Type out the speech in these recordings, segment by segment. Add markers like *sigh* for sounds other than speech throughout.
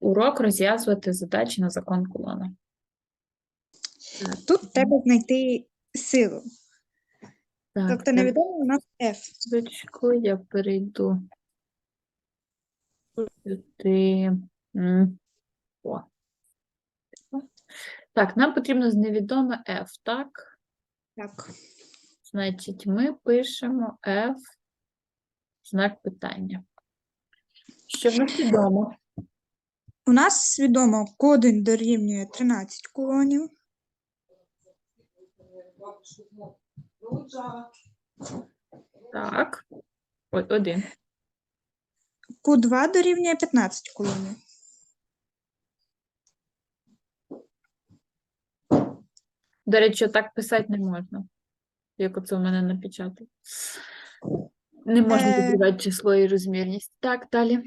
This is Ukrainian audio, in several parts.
урок розв'язувати задачі на закон колона. Тут треба знайти силу. Так, Тобто невідомо у нас F. секундочку, я перейду сюди. М. О. Так, нам потрібно з невідоме F, так? Так. Значить, ми пишемо F, знак питання. Що в нас відомо? У нас відомо Q1 дорівнює 13 колонів, Так. Ой, один. Q2 дорівнює 15 колонів. До речі, так писати не можна, як оце у мене напечатано. Не можна Е. підбивати число і розмірність. Так, далі.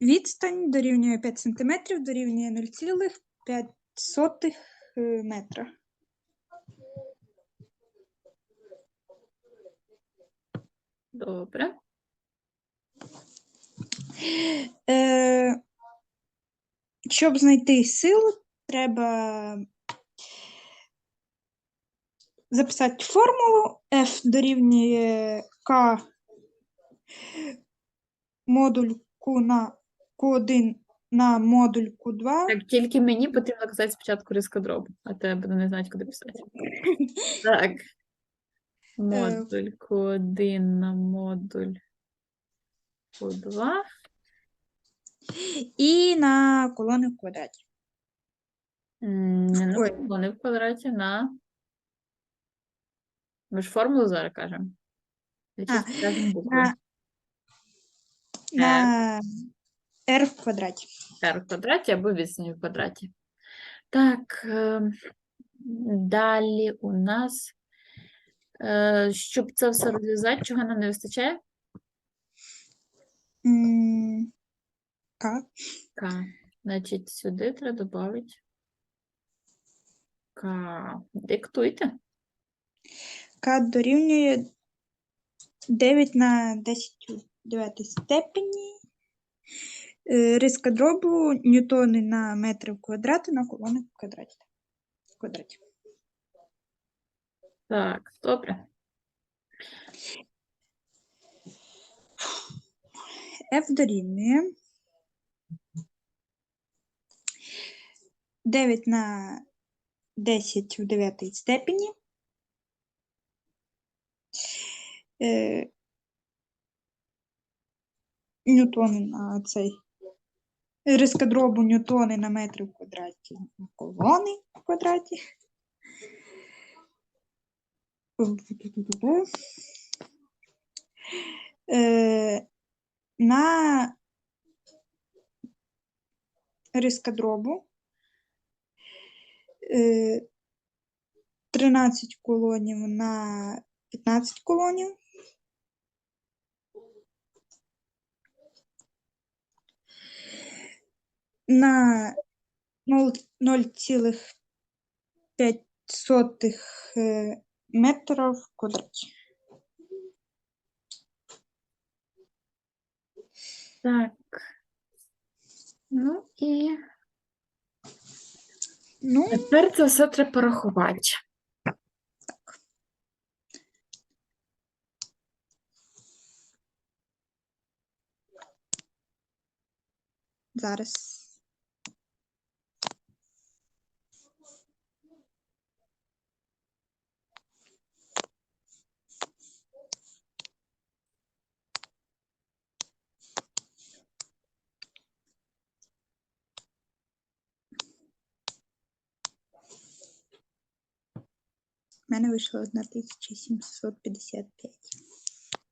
Відстань дорівнює 5 см, дорівнює 0,5 е, метра. Добре. Е, щоб знайти силу, треба записати формулу F дорівнює K модуль Q на Q1 на модуль Q2. Так, тільки мені потрібно казати спочатку рискодробу, а я буду не знати, куди писати. *laughs* Так. Модуль Q1 на модуль Q2. і на колони в квадраті. М, Не на Ой. колони в квадраті на. Ми ж формулу зараз кажемо. А, букви. На r в квадраті. r в квадраті або відстань в квадраті. Так, далі у нас, щоб це все розв'язати, чого нам не вистачає? К. К. Значить, сюди треба додати К. Диктуйте. К дорівнює 9 на 10 у 9 степені. Е, Риска дробу ньютони на метри в квадраті на колони в квадраті. В квадраті. Так, добре. F дорівнює 9 на 10 в 9 степені. Е, Ньютони на цей. Риска дробу ньютони на метри в квадраті на колони в квадраті. Е, на риска дробу е, 13 колонів на 15 колонів. На ноль- 0,5 е, метра в. Так. Ну і Ну, тепер це все треба порахувати. зараз. Мене вийшло 1755.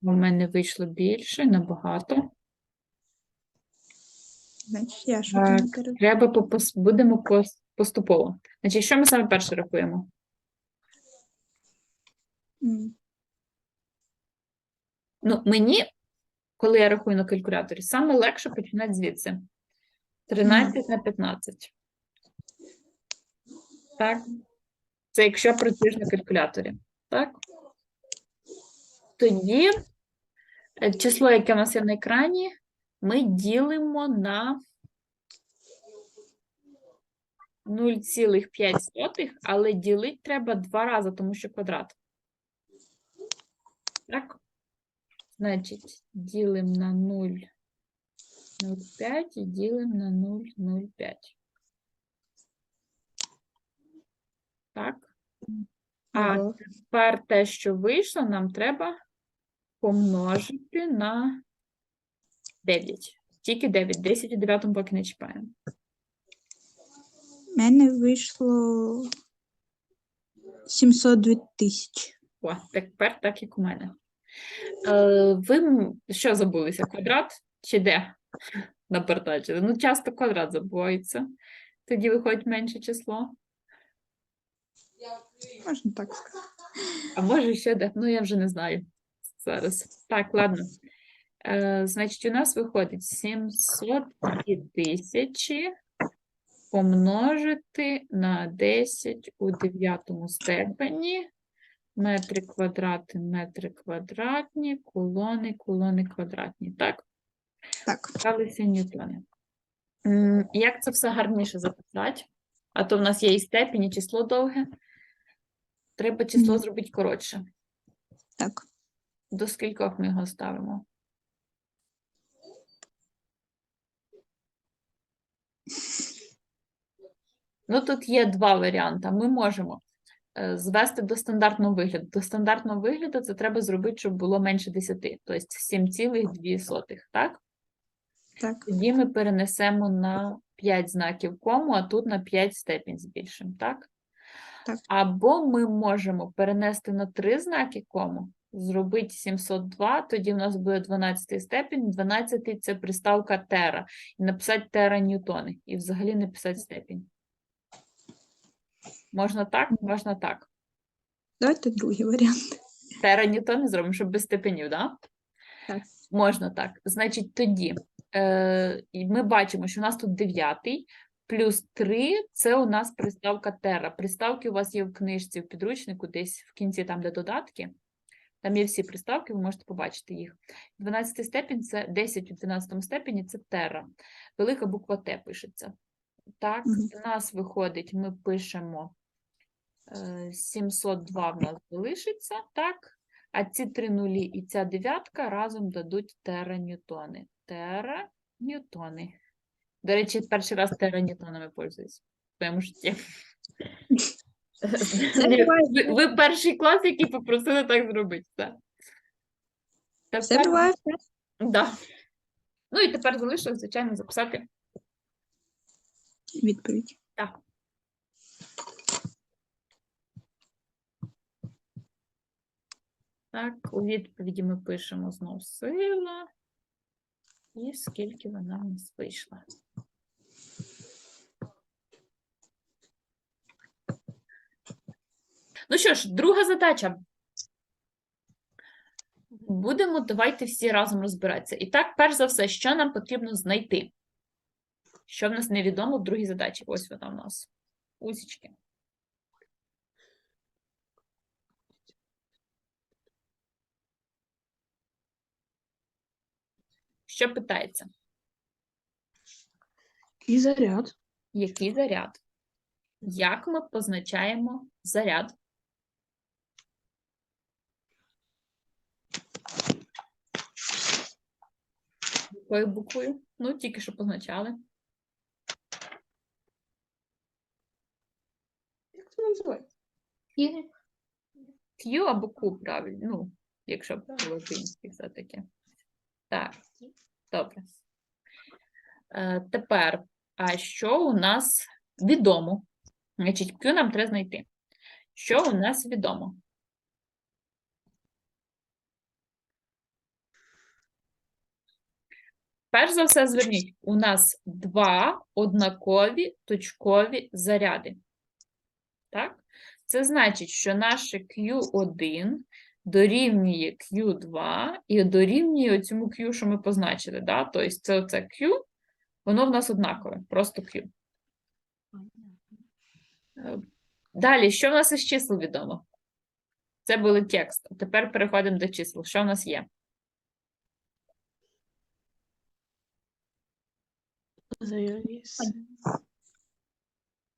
У мене вийшло більше, набагато. Значить, я що перед... Треба попос... будемо пос- поступово. Значить, що ми саме перше рахуємо? М, Ну, мені, коли я рахую на калькуляторі, саме легше починати звідси. 13 на 15. Так. Це якщо працюєш на калькуляторі. Так. Тоді е, число, яке у нас є на екрані, ми ділимо на 0,5, але ділити треба два рази, тому що квадрат. Так? Значить, ділимо на 0,05 і ділимо на 0,05. Так? А тепер те, що вийшло, нам треба помножити на 9. Тільки 9. 10 у 9 поки не чіпаємо. У мене вийшло 702 тисячі. О, тепер так, як у мене. Е, ви що забулися? Квадрат чи де? Напертачили? Ну, часто квадрат забувається. Тоді виходить менше число. Можна так сказати. А може ще де? Ну, я вже не знаю зараз. Так, ладно. Е, значить, у нас виходить 702 тисячі помножити на 10 у дев'ятому степені. Метри квадрати, метри квадратні, колони, колони квадратні. Так? Так. Сталися ньютони. Як це все гарніше записати? А то в нас є і степінь, і число довге. Треба число зробити коротше. Так. До скількох ми його ставимо? Ну, тут є два варіанти. Ми можемо е, звести до стандартного вигляду. До стандартного вигляду це треба зробити, щоб було менше 10, тобто 7,2, так? Так. Тоді ми перенесемо на 5 знаків кому, а тут на 5 степінь збільшимо, так? Так. Або ми можемо перенести на 3 знаки кому, зробити 702, тоді в нас буде 12 степінь, 12 це приставка тера, і написати тера ньютони, і взагалі не писати степінь. Можна так, можна так. Давайте другий варіант. Тера ньютони зробимо, щоб без степенів, да? Так. Можна так. Значить, тоді е, ми бачимо, що у нас тут дев'ятий, плюс 3 – це у нас приставка тера. Приставки у вас є в книжці, в підручнику, десь в кінці, там, де додатки. Там є всі приставки, ви можете побачити їх. 12 степінь – це 10 у 12 степені – це тера. Велика буква Т пишеться. Так, у нас виходить, ми пишемо е, 702 в нас залишиться, так? А ці три нулі і ця дев'ятка разом дадуть тера ньютони. До речі, перший раз тера ньютонами пользуюсь в своєму житті. Ви, ви перший клас, який попросили так зробити. Так. Все Тепер- буває. Да. Ну і тепер залишилось, звичайно, записати Відповідь. Так. Так, у відповіді ми пишемо знов сила. І скільки вона в нас вийшла. Ну що ж, друга задача. Будемо давайте всі разом розбиратися. І так, перш за все, що нам потрібно знайти? Що в нас невідомо в другій задачі? Ось вона в нас. Усічки. Що питається? І заряд. Який заряд? Як ми позначаємо заряд? Буквою? Ну, тільки що позначали. Як це називається? Q або Q, правильно. Ну, якщо по-латинськи все-таки. Так, добре. Е, тепер, а що у нас відомо? Значить, Q нам треба знайти. Що у нас відомо? Перш за все, зверніть, у нас два однакові точкові заряди. Так? Це значить, що наше Q1 дорівнює Q2 і дорівнює цьому Q, що ми позначили. Да? Тобто це оце Q, воно в нас однакове, просто Q. Е, Далі, що в нас із чисел відомо? Це були текст. Тепер переходимо до чисел. Що в нас є?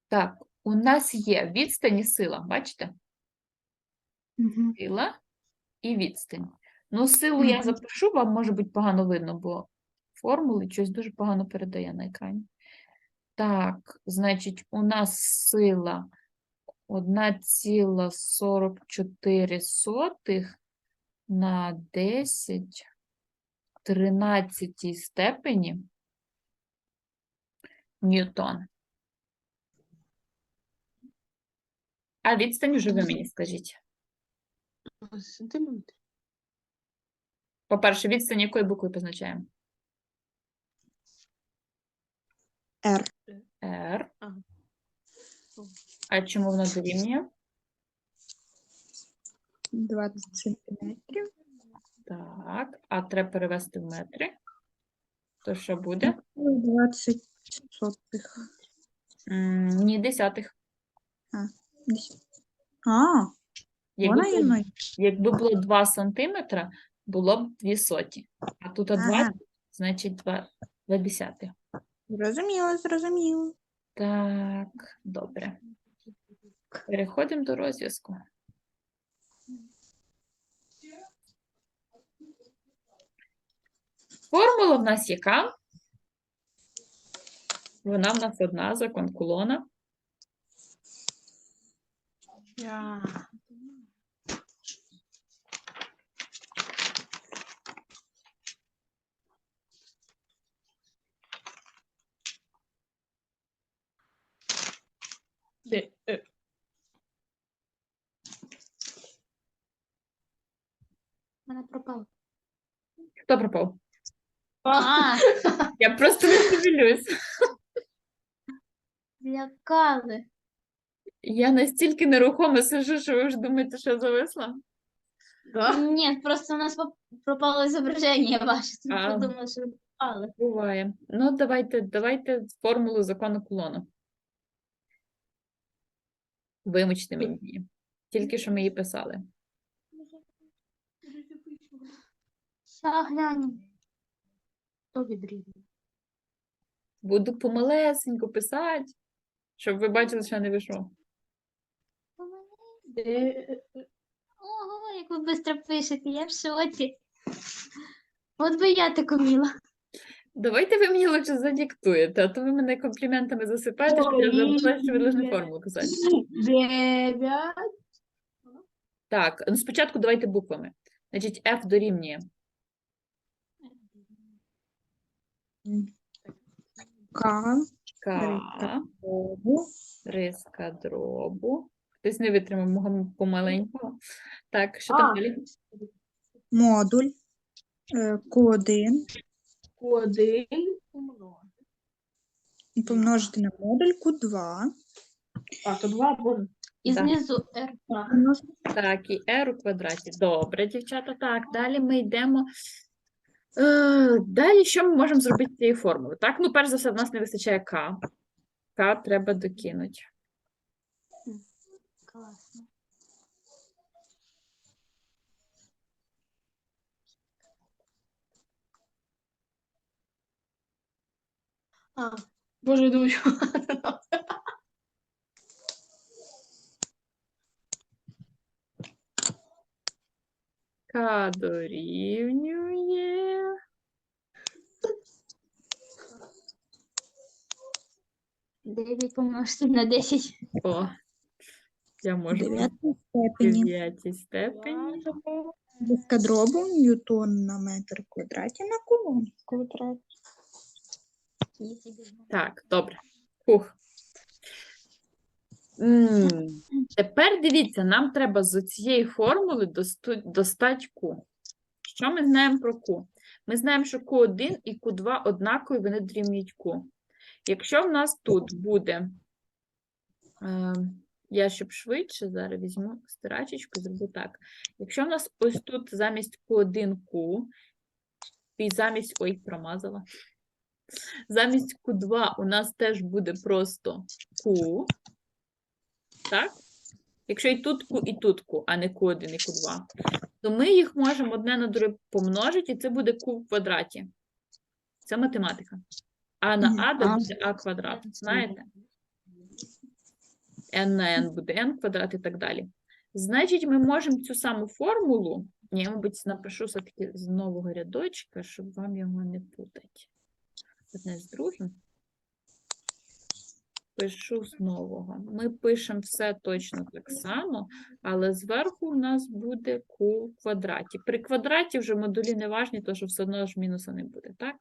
Так, у нас є відстань і сила, бачите? Сила і відстань. Ну, силу я запишу, вам може бути погано видно, бо формули щось дуже погано передає на екрані. Так, значить, у нас сила 1,44 на 10 13 степені ньютон. А відстань уже ви мені скажіть. Сантиметр. По-перше, відстань якою буквою позначаємо? R. R. Ага. А чому воно дорівнює? 20 сантиметрів. Так, а треба перевести в метри. То що буде? 20 сотих. М, Ні, десятих. Десь. А, Якби вона є було, мною. якби було 2 сантиметра, було б 2 соті. А тут 20, Ага. значить 2, 2 десятих. Зрозуміло, зрозуміло. Так, добре. Переходимо до розв'язку. Формула в нас яка? Вона в нас одна, закон кулона. Я. Де? Е. Вона пропала. Хто пропав? А, Я просто не дивлюсь. Злякали. Я настільки нерухомо сижу, що ви ж думаєте, що зависла? Да? Ні, просто у нас пропало зображення ваше. Ми А. подумали, що ви пропали. Буває. Ну, давайте, давайте формулу закону кулона. Вимучте мені її. Тільки що ми її писали. Ща глянемо. Хто відрізав? Буду помалесенько писати, щоб ви бачили, що я не вийшов. Е. Ого, як ви швидко пишете, я в шоці. От би я так уміла. Давайте ви мені лучше задиктуєте, а то ви мене компліментами засипаєте, що я забула, що ви повинні формулу казати. Дев'ять. Так, ну спочатку давайте буквами. Значить, F дорівнює К. К, Богу. риска дробу. Хтось не витримав мого помаленького. Так, що там далі? Модуль. е, Q1. Один. умножити. Помножити на модуль Q2. А, то два буде. І Да. знизу R. Помножити Так, і r у квадраті. Добре, дівчата. Так, далі ми йдемо. Е, далі що ми можемо зробити з цією формулою? Так, ну, перш за все, в нас не вистачає k. k треба докинути. Класно. А, боже, я думаю, що k дорівнює. Дев'ять помножити на 10. О, я можу в 9 степені. дев'ятій степені. Близька дробу ньютон на метр квадраті на кулон квадрат. Так, добре. Фух. М, Тепер дивіться, нам треба з цієї формули досту- достати Q. Що ми знаємо про Q? Ми знаємо, що Q1 і Q2 однакові, вони дорівнюють Q. Якщо в нас тут буде, е, я щоб швидше зараз візьму стирачечку, зроблю так. Якщо в нас ось тут замість Q1 Q, і замість, ой, промазала. Замість Q2 у нас теж буде просто Q. Так? Якщо і тут Q, і тут Q, а не Q1 і Q2, то ми їх можемо одне на друге помножити, і це буде Q в квадраті. Це математика. А на а де буде а квадрат. Знаєте? n на n буде n квадрат і так далі. Значить, ми можемо цю саму формулу, я, мабуть, напишу все-таки з нового рядочка, щоб вам його не путати. Одне з другим. Пишу з нового. Ми пишемо все точно так само, але зверху у нас буде q в квадраті. При квадраті вже модулі не важні, тому що все одно ж мінуса не буде, так?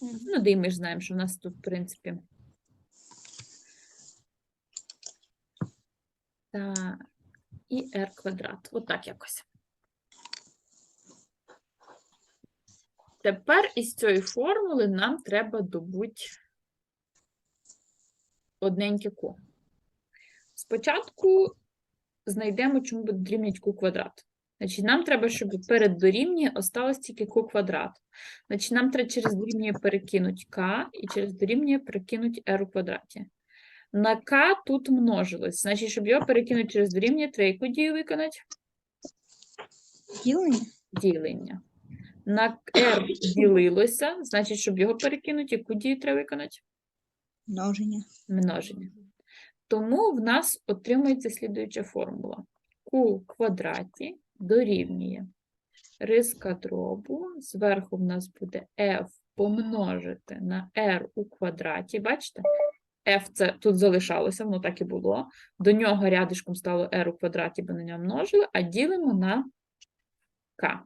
Ну, да і ми ж знаємо, що в нас тут, в принципі. Так, і r квадрат. Отак якось. Тепер із цієї формули нам треба добути одненьке q. Спочатку знайдемо, чому буде дорівнювати q квадрат. Значить, нам треба, щоб перед дорівнює осталось тільки q квадрат. Значить, нам треба через дорівнює перекинути k і через дорівнює перекинути r у квадраті. На k тут множилось. Значить, щоб його перекинути через дорівнює, треба яку дію виконати? Ділення? Ділення. На r ділилося, значить, щоб його перекинути, яку дію треба виконати? Множення. множення. Тому в нас отримується слідуюча формула. Q квадраті дорівнює риска дробу. Зверху в нас буде f помножити на r у квадраті. Бачите? f це тут залишалося, воно так і було. До нього рядишком стало r у квадраті, бо на ньому множили, а ділимо на k.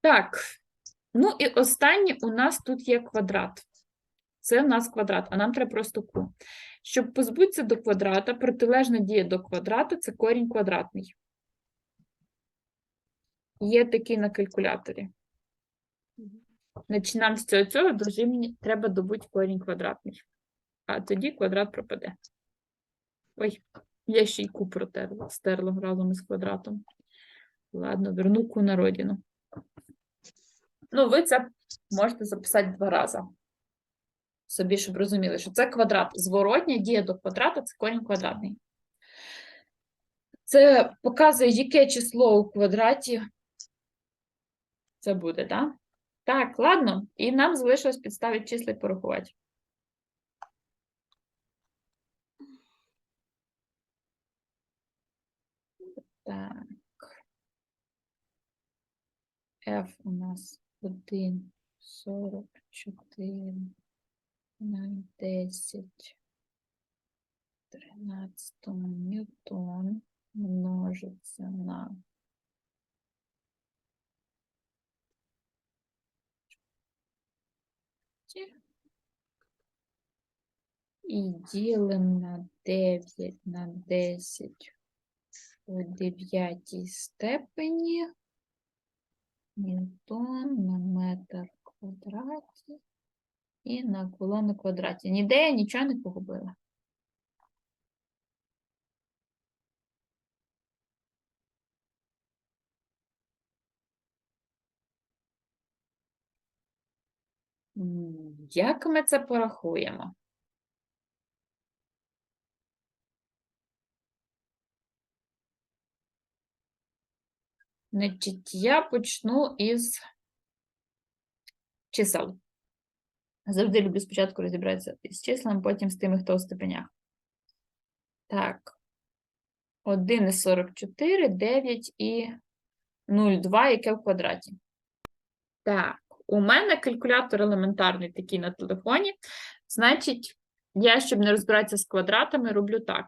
Так, ну і останнє у нас тут є квадрат. Це в нас квадрат, а нам треба просто q. Щоб позбутися до квадрата, протилежна дія до квадрата це корінь квадратний. Є такий на калькуляторі. Значить, нам з цього цього дорівнює- треба добути корінь квадратний. А тоді квадрат пропаде. Ой, я ще й q протерла, стерла разом із квадратом. Ладно, верну q на родину. Ну, ви це можете записати два рази собі, щоб розуміли, що це квадрат. Зворотня дія до квадрата це корінь квадратний. Це показує, яке число у квадраті це буде, так? Так, ладно. І нам залишилось підставити числа і порахувати. Так. F у нас 1, 44 на 10 13 ньютон множиться на ті. і ділимо на 9 на 10 у дев'ятій степені ньютон на метр квадраті і на колону квадраті. Ніде я нічого не погубила. Як ми це порахуємо? Значить, я почну із чисел. Завжди люблю спочатку розібратися з числами, потім з тими, хто у степенях. Так. 1 із 44, 9 і 0,2, яке в квадраті. Так, у мене калькулятор елементарний такий на телефоні. Значить, я, щоб не розбиратися з квадратами, роблю так.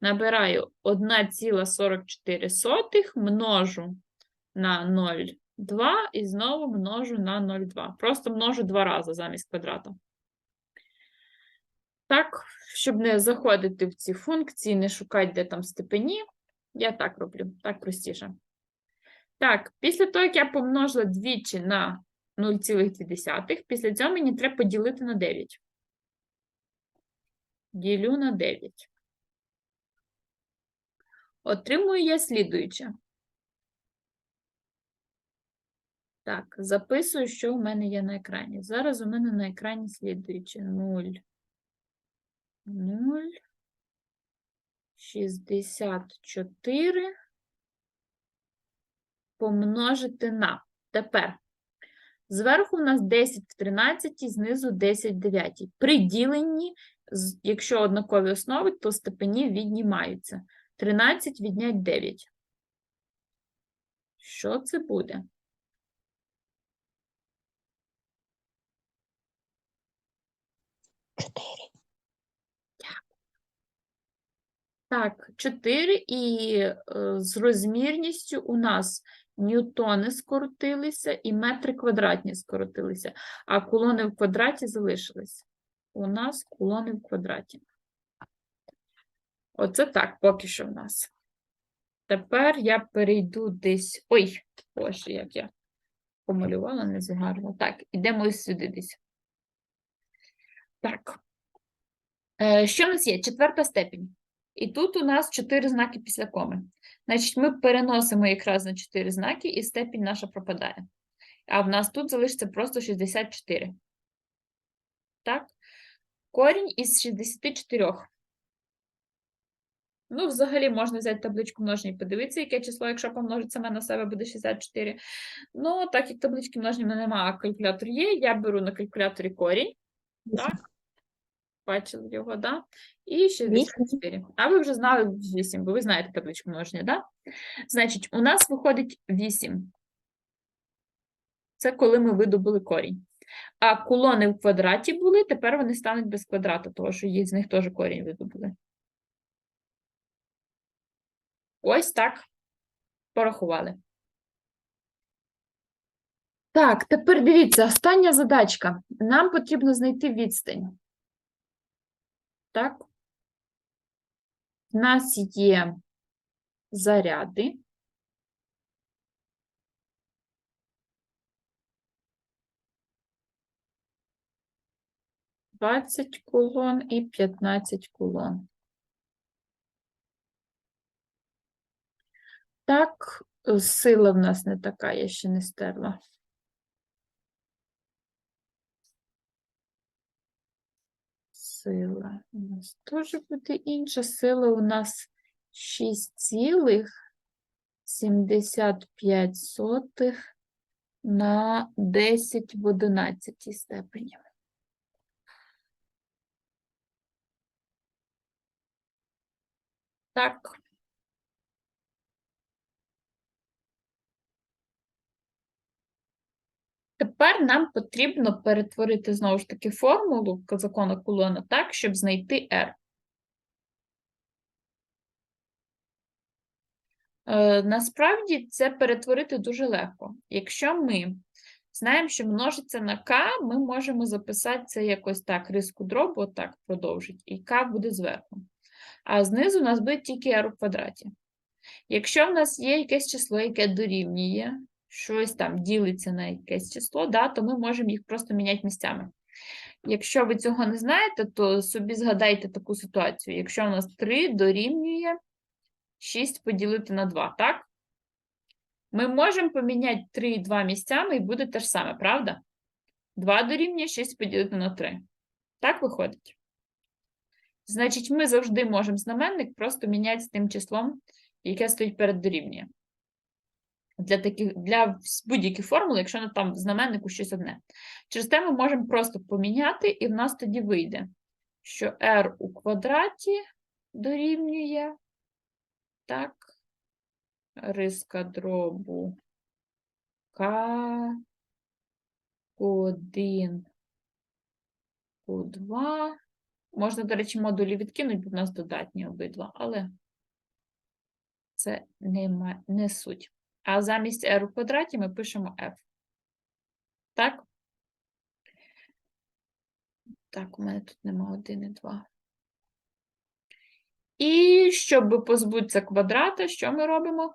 Набираю 1,44 множу на 0,2 і знову множу на 0,2. Просто множу два рази замість квадрата. Так, щоб не заходити в ці функції, не шукати, де там степені, я так роблю, так простіше. Так, після того, як я помножила двічі на 0,2, після цього мені треба поділити на 9. Ділю на 9. Отримую я слідуюче. Так, записую, що у мене є на екрані. Зараз у мене на екрані слідуюче 0, 0, 64 помножити на. Тепер Зверху у нас 10 в 13, знизу 10 в 9. При діленні, якщо однакові основи, то степені віднімаються. 13 віднять 9. Що це буде? Чотири. Так, 4 і е, з розмірністю у нас ньютони скоротилися і метри квадратні скоротилися, а кулони в квадраті залишились. У нас кулони в квадраті. Оце так, поки що в нас. Tепер я перейду десь. Ой, боже, як я помалювала, не загарно. Так, ідемо сюди десь. Так. Е, Що в нас є? Четверта степінь. І тут у нас чотири знаки після коми. Значить, ми переносимо якраз на чотири знаки, і степінь наша пропадає. А в нас тут залишиться просто 64. Так? Корінь із 64. Ну, взагалі, можна взяти табличку множення і подивитися, яке число, якщо помножити саме на себе, буде 64. Ну, так як таблички множення немає, а калькулятор є, я беру на калькуляторі корінь. Так? Бачили його, да? І 64. А ви вже знали 8, бо ви знаєте табличку множення, да? Значить, у нас виходить 8. Це коли ми видобули корінь. А кулони в квадраті були, тепер вони стануть без квадрата, тому що їх з них теж корінь видобули. Ось так. Порахували. Так, тепер дивіться, остання задачка. Нам потрібно знайти відстань. Так. У нас є заряди. Двадцять кулон і 15 кулон. Так, сила в нас не така, я ще не стерла. Сила у нас теж буде інша. Сила у нас 6,75 на 10 в 11 степені. Так. Тепер нам потрібно перетворити знову ж таки формулу закону Кулона так, щоб знайти R. Е, Насправді це перетворити дуже легко. Якщо ми знаємо, що множиться на k, ми можемо записати це якось так, риску дробу, так продовжить, і k буде зверху. А знизу у нас буде тільки r у квадраті. Якщо в нас є якесь число, яке дорівнює, щось там ділиться на якесь число, да, то ми можемо їх просто міняти місцями. Якщо ви цього не знаєте, то собі згадайте таку ситуацію. Якщо у нас 3 дорівнює 6 поділити на 2, так? Ми можемо поміняти 3 і 2 місцями і буде те ж саме, правда? 2 дорівнює 6 поділити на 3. Так виходить? Значить, ми завжди можемо знаменник просто міняти з тим числом, яке стоїть перед дорівнює. Для таких для будь-яких формул, якщо на там знаменнику щось одне. Через те ми можемо просто поміняти, і в нас тоді вийде, що r у квадраті дорівнює так, риска дробу k Q1 Q2. Можна, до речі, модулі відкинути, бо в нас додатні обидва, але це не, не суть. А замість r у квадраті ми пишемо f. Так? Так, у мене тут нема 1 і 2. І щоб позбутися квадрата, що ми робимо?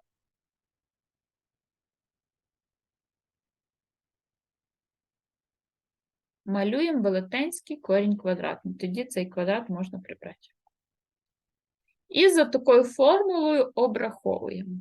Малюємо велетенський корінь квадратний. Тоді цей квадрат можна прибрати. І за такою формулою обраховуємо.